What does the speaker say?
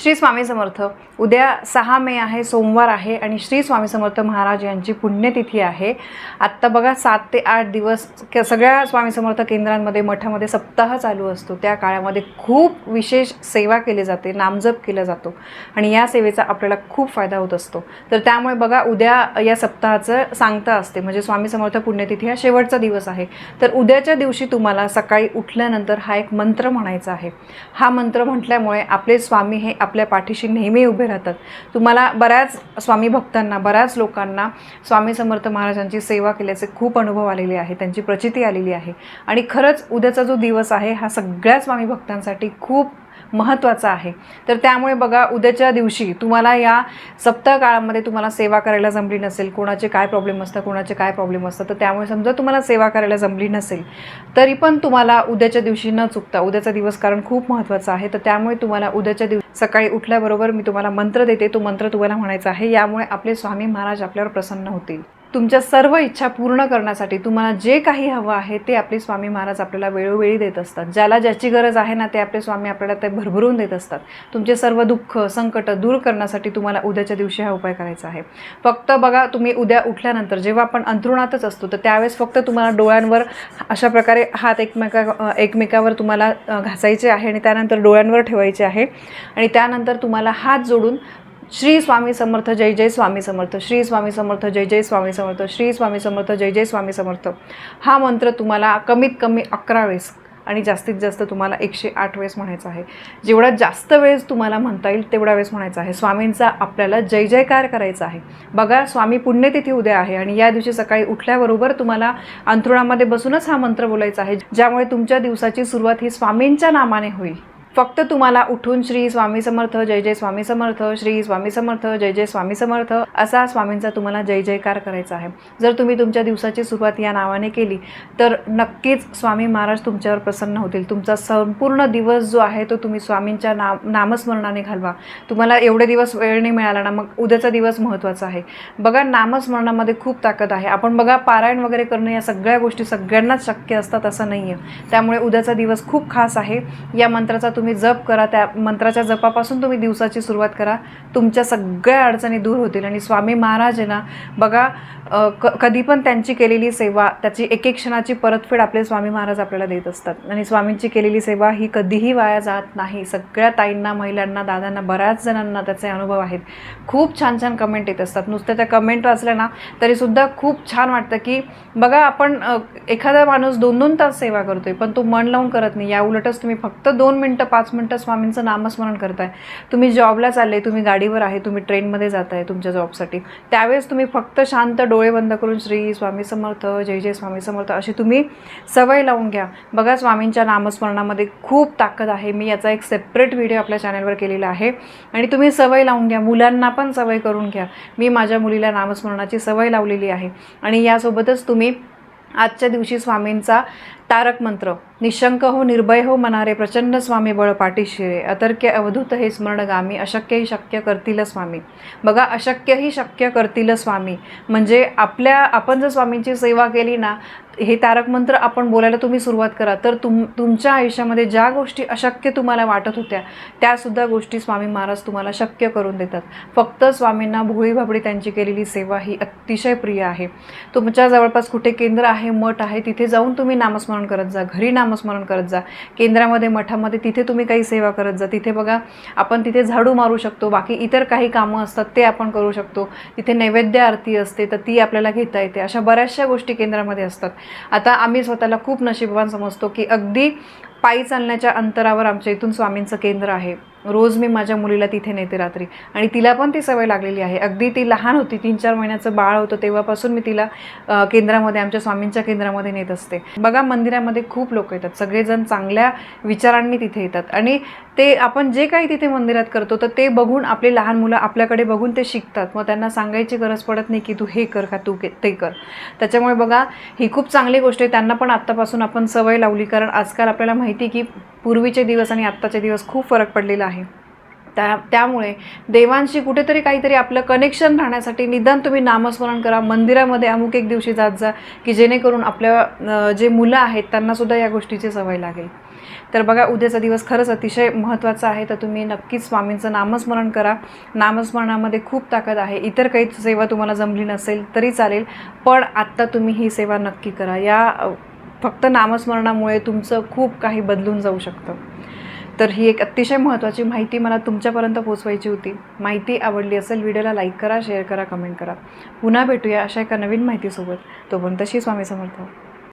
श्री स्वामी समर्थ. उद्या सहा मे आहे सोमवार आहे आणि श्री स्वामी समर्थ महाराज यांची पुण्यतिथी आहे. आत्ता बघा सात ते आठ दिवस क- सगळ्या स्वामी समर्थ केंद्रांमध्ये मठामध्ये सप्ताह चालू असतो. त्या काळामध्ये खूप विशेष सेवा केली जाते नामजप केला जातो आणि या सेवेचा आपल्याला खूप फायदा होत असतो. तर त्यामुळे बघा उद्या या सप्ताहाचं सांगता असते. म्हणजे स्वामी समर्थ पुण्यतिथी हा शेवटचा दिवस आहे. तर उद्याच्या दिवशी तुम्हाला सकाळी उठल्यानंतर हा एक मंत्र म्हणायचा आहे. हा मंत्र म्हटल्यामुळे आपले स्वामी हे आप आपल्या पाठीशी नेहमी उभे राहतात. तुम्हाला बऱ्याच स्वामी भक्तांना बऱ्याच लोकांना स्वामी समर्थ महाराजांची सेवा केल्याचे खूप अनुभव आलेले आहे त्यांची प्रचिती आलेली आहे. आणि खरंच उद्याचा जो दिवस आहे हा सगळ्या स्वामी भक्तांसाठी खूप महत्त्वाचा आहे. तर त्यामुळे बघा उद्याच्या दिवशी तुम्हाला या सप्ताह काळामध्ये तुम्हाला सेवा करायला जमली नसेल कोणाचे काय प्रॉब्लेम असतात कोणाचे काय प्रॉब्लेम असतात तर त्यामुळे समजा तुम्हाला सेवा करायला जमली नसेल तरी पण तुम्हाला उद्याच्या दिवशी न चुकता उद्याचा दिवस कारण खूप महत्त्वाचा आहे तर त्यामुळे तुम्हाला उद्याच्या दिवशी सकाळी उठल्याबरोबर मी तुम्हाला मंत्र देते तो मंत्र तुम्हाला म्हणायचा आहे यामुळे आपले स्वामी महाराज आपल्यावर प्रसन्न होतील. तुमच्या सर्व इच्छा पूर्ण करण्यासाठी तुम्हाला जे काही हवं आहे ते आपले स्वामी महाराज आपल्याला वेळोवेळी देत असतात. ज्याला ज्याची गरज आहे ना ते आपले स्वामी आपल्याला ते भरभरून देत असतात. तुमचे सर्व दुःख संकट दूर करण्यासाठी तुम्हाला उद्याच्या दिवशी हा उपाय करायचा आहे. फक्त बघा तुम्ही उद्या उठल्यानंतर जेव्हा आपण अंथरुणातच असतो तर त्यावेळेस फक्त तुम्हाला डोळ्यांवर अशा प्रकारे हात एकमेका एकमेकावर तुम्हाला घासायचे आहे आणि त्यानंतर डोळ्यांवर ठेवायचे आहे. आणि त्यानंतर तुम्हाला हात जोडून श्री स्वामी समर्थ जय जय स्वामी समर्थ श्री स्वामी समर्थ जय जय स्वामी समर्थ श्री स्वामी समर्थ जय जय स्वामी समर्थ. हा मंत्र तुम्हाला कमीत कमी अकरा वेळेस आणि जास्तीत जास्त तुम्हाला एकशे आठ वेळेस म्हणायचं आहे. जेवढा जास्त वेळेस तुम्हाला म्हणता येईल तेवढा वेळेस म्हणायचा आहे. स्वामींचा आपल्याला जय जयकार करायचा आहे. बघा स्वामी पुण्यतिथी उद्या आहे आणि या दिवशी सकाळी उठल्याबरोबर तुम्हाला अंथरुणामध्ये बसूनच हा मंत्र बोलायचा आहे ज्यामुळे तुमच्या दिवसाची सुरुवात ही स्वामींच्या नामाने होईल. फक्त तुम्हाला उठून श्री स्वामी समर्थ जय जय स्वामी समर्थ श्री स्वामी समर्थ जय जय स्वामी समर्थ असा स्वामींचा तुम्हाला जय जयकार करायचा आहे. जर तुम्ही तुमच्या दिवसाची सुरुवात या नावाने केली तर नक्कीच स्वामी महाराज तुमच्यावर प्रसन्न होतील. तुमचा संपूर्ण दिवस जो आहे तो तुम्ही स्वामींच्या नाम नामस्मरणाने घालवा. तुम्हाला एवढे दिवस वेळ नाही मिळाला ना मग उद्याचा दिवस महत्त्वाचा आहे. बघा नामस्मरणामध्ये खूप ताकद आहे. आपण बघा पारायण वगैरे करणं या सगळ्या गोष्टी सगळ्यांनाच शक्य असतात असं नाही आहे त्यामुळे उद्याचा दिवस खूप खास आहे. या मंत्राचा तुम्ही जप करा त्या मंत्राच्या जपापासून तुम्ही दिवसाची सुरुवात करा. तुमच्या सगळ्या अडचणी दूर होतील. आणि स्वामी महाराज आहे ना बघा क कधी पण त्यांची केलेली सेवा त्याची एक एक क्षणाची परतफेड आपले स्वामी महाराज आपल्याला देत असतात. आणि स्वामींची केलेली सेवा ही कधीही वाया जात नाही. सगळ्या ताईंना महिलांना दादांना बऱ्याच जणांना त्याचे अनुभव आहेत. खूप छान छान कमेंट येत असतात. नुसत्या त्या कमेंट वाचल्या ना तरीसुद्धा खूप छान वाटतं की बघा आपण एखादा माणूस दोन दोन तास सेवा करतोय पण तो मन लावून करत नाही. या उलटच तुम्ही फक्त दोन मिनटं पाच मिनटं स्वामींचं नामस्मरण करताय. तुम्ही जॉबला चालले तुम्ही गाडीवर आहे तुम्ही ट्रेनमध्ये जात आहे तुमच्या जॉबसाठी त्यावेळेस तुम्ही फक्त शांत डोळे बंद करून श्री स्वामी समर्थ जय जय स्वामी समर्थ अशी तुम्ही सवय लावून घ्या. बघा स्वामींच्या नामस्मरणामध्ये खूप ताकद आहे. मी याचा एक सेपरेट व्हिडिओ आपल्या चॅनलवर केलेला आहे. आणि तुम्ही सवय लावून घ्या. मुलांना पण सवय करून घ्या. मी माझ्या मुलीला नामस्मरणाची सवय लावलेली आहे. आणि यासोबतच तुम्ही आजच्या दिवशी स्वामींचा तारक मंत्र. निशंक हो निर्भय हो मनारे प्रचंड स्वामी बळ पाठीशिरे अतर्क्य अवधूत हे स्मरणगामी अशक्यही शक्य करतील स्वामी. बघा अशक्यही शक्य करतील स्वामी. म्हणजे आपल्या आपण जर स्वामींची सेवा केली ना हे तारक मंत्र आपण बोलायला तुम्ही सुरुवात करा. तर तुम तुमच्या आयुष्यामध्ये ज्या गोष्टी अशक्य तुम्हाला वाटत होत्या त्यासुद्धा गोष्टी स्वामी महाराज तुम्हाला शक्य करून देतात. फक्त स्वामींना भोळी भाबडी त्यांची केलेली सेवा ही अतिशय प्रिय आहे. तुमच्या जवळपास कुठे केंद्र आहे मठ आहे तिथे जाऊन तुम्ही नामस्मरण करत जा घरी नामस्मरण करत जा. केंद्रामध्ये मठामध्ये तिथे तुम्ही काही सेवा करत जा. तिथे बघा आपण तिथे झाडू मारू शकतो. बाकी इतर काही कामं असतात ते आपण करू शकतो. तिथे नैवेद्य आरती असते तर ती आपल्याला घेता येते. अशा बऱ्याचशा गोष्टी केंद्रामध्ये असतात. आता आम्ही स्वतःला खूप नशीबवान समजतो की अगदी पायी चालण्याच्या अंतरावर आमच्या इथून स्वामींचं केंद्र आहे. रोज मी माझ्या मुलीला तिथे नेते रात्री. आणि तिला पण ती सवय लागलेली आहे. अगदी ती लहान होती तीन चार महिन्याचं बाळ होतं तेव्हापासून मी तिला केंद्रामध्ये आमच्या स्वामींच्या केंद्रामध्ये नेत असते. बघा मंदिरामध्ये खूप लोक येतात. सगळेजण चांगल्या विचारांनी तिथे येतात. आणि ते आपण जे काही तिथे मंदिरात करतो तर ते बघून आपले लहान मुलं आपल्याकडे बघून ते शिकतात. मग त्यांना सांगायची गरज पडत नाही की तू हे कर का तू के- ते कर. त्याच्यामुळे बघा ही खूप चांगली गोष्ट आहे. त्यांना पण आत्तापासून आपण सवय लावली. कारण आजकाल आपल्याला माहिती की पूर्वीचे दिवस आणि आत्ताचे दिवस खूप फरक पडलेला आहे. त्या त्यामुळे देवांशी कुठेतरी काहीतरी आपलं कनेक्शन राहण्यासाठी निदान तुम्ही नामस्मरण करा. मंदिरामध्ये अमुक एक दिवशी जात जा की जेणेकरून आपल्या जे मुलं आहेत त्यांनासुद्धा या गोष्टीची सवय लागेल. तर बघा उद्याचा दिवस खरंच अतिशय महत्त्वाचा आहे. तर तुम्ही नक्कीच स्वामींचं नामस्मरण करा. नामस्मरणामध्ये खूप ताकद आहे. इतर काही सेवा तुम्हाला जमली नसेल तरी चालेल पण आत्ता तुम्ही ही सेवा नक्की करा. या फक्त नामस्मरणामुळे तुमचं खूप काही बदलून जाऊ शकतं. तर ही एक अतिशय महत्त्वाची माहिती मला तुमच्यापर्यंत पोचवायची होती. माहिती आवडली असेल व्हिडिओला लाईक करा शेअर करा कमेंट करा. पुन्हा भेटूया अशा एका नवीन माहितीसोबत. तोपर्यंत श्री स्वामी समर्थ.